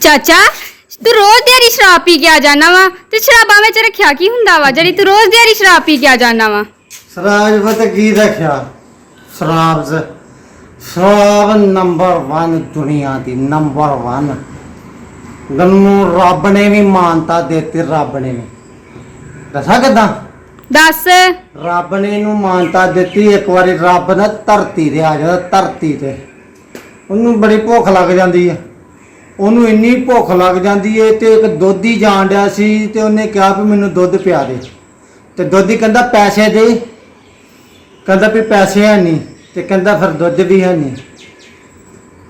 ਚਾਚਾ, ਤੂੰ ਰੋਜ਼ ਦਿਹਾੜੀ ਸ਼ਰਾਬ ਪੀ ਕੇ ਆ ਜਾਣਾ ਵਾ ਤੇ ਸ਼ਰਾਬਾਂ ਵਿੱਚ ਰੱਖਿਆ ਕੀ ਹੁੰਦਾ ਵਾ? ਜਿਹੜੀ ਤੂੰ ਰੋਜ਼ ਦਿਹਾੜੀ ਸ਼ਰਾਬ ਪੀ ਕੇ ਆ ਜਾਣਾ ਵਾ। ਸਰਾਜ ਪਤਾ ਕੀ ਰੱਖਿਆ? ਸ਼ਰਾਬ ਸ- ਸ਼ਰਾਬ ਨੰਬਰ 1 ਦੁਨੀਆ ਦੀ ਨੰਬਰ 1 ਗਨੂੰ ਰੱਬ ਨੇ ਵੀ ਮਾਨਤਾ ਦਿੱਤੀ, ਰੱਬ ਨੇ ਵੀ। ਦੱਸਾਂ ਕਿਦਾਂ? ਦੱਸ। ਰੱਬ ਨੇ ਇਹਨੂੰ ਮਾਨਤਾ ਦਿੱਤੀ, ਇੱਕ ਵਾਰੀ ਰੱਬ ਨਾ ਧਰਤੀ ਤੇ ਆ ਜਾਂਦਾ, ਧਰਤੀ ਤੇ। ਉਹਨੂੰ ਬੜੀ ਭੁੱਖ ਲੱਗ ਜਾਂਦੀ ਹੈ ਉਹਨੂੰ ਇੰਨੀ ਭੁੱਖ ਲੱਗ ਜਾਂਦੀ ਏ ਤੇ ਇੱਕ ਦੋਧੀ ਜਾਣ ਡਿਆ ਸੀ ਤੇ ਉਹਨੇ ਕਿਹਾ ਵੀ ਮੈਨੂੰ ਦੁੱਧ ਪਿਆ ਦੇ। ਤੇ ਦੋਧੀ ਕਹਿੰਦਾ, ਪੈਸੇ ਦੇ। ਕਹਿੰਦਾ ਵੀ ਪੈਸੇ ਹੈ ਨਹੀਂ ਤੇ ਕਹਿੰਦਾ ਫਿਰ ਦੁੱਧ ਵੀ ਹੈ ਨਹੀਂ।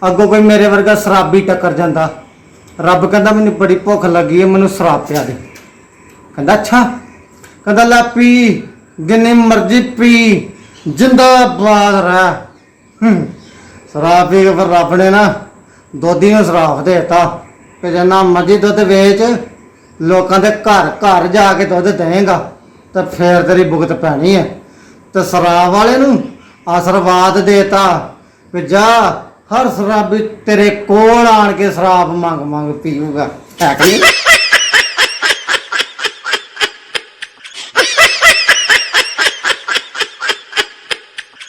ਅੱਗੋਂ ਕੋਈ ਮੇਰੇ ਵਰਗਾ ਸ਼ਰਾਬੀ ਟੱਕਰ ਜਾਂਦਾ। ਰੱਬ ਕਹਿੰਦਾ, ਮੈਨੂੰ ਬੜੀ ਭੁੱਖ ਲੱਗੀ ਏ, ਮੈਨੂੰ ਸ਼ਰਾਬ ਪਿਆ ਦੇ। ਕਹਿੰਦਾ, ਅੱਛਾ। ਕਹਿੰਦਾ ਲੈ ਪੀ, ਜਿੰਨੀ ਮਰਜ਼ੀ ਪੀ, ਜਿੰਦਾਬਾਦ ਰਹਿ। ਸ਼ਰਾਬ ਪੀ ਕੇ ਫਿਰ ਰੱਬ ਨੇ ਨਾ ਦੋਧੀ ਨੂੰ ਸ਼ਰਾਬ ਦੇਤਾ। ਕਿ ਜਿੰਨਾ ਮਰਜ਼ੀ ਦੁੱਧ ਵੇਚ, ਲੋਕਾਂ ਦੇ ਘਰ ਘਰ ਜਾ ਕੇ ਦੁੱਧ ਦੇਵੇਂਗਾ, ਤਾਂ ਫੇਰ ਤੇਰੀ ਭੁਗਤ ਪੈਣੀ ਹੈ ਤੇ ਸ਼ਰਾਬ ਵਾਲੇ ਨੂੰ ਆਸ਼ੀਰਵਾਦ ਦੇਤਾ ਕਿ ਜਾ, ਹਰ ਸ਼ਰਾਬੀ ਤੇਰੇ ਕੋਲ ਆਣ ਕੇ ਸ਼ਰਾਬ ਮੰਗ ਮੰਗ ਪੀਊਗਾ। ਹੈ ਕਿ ਨਹੀਂ?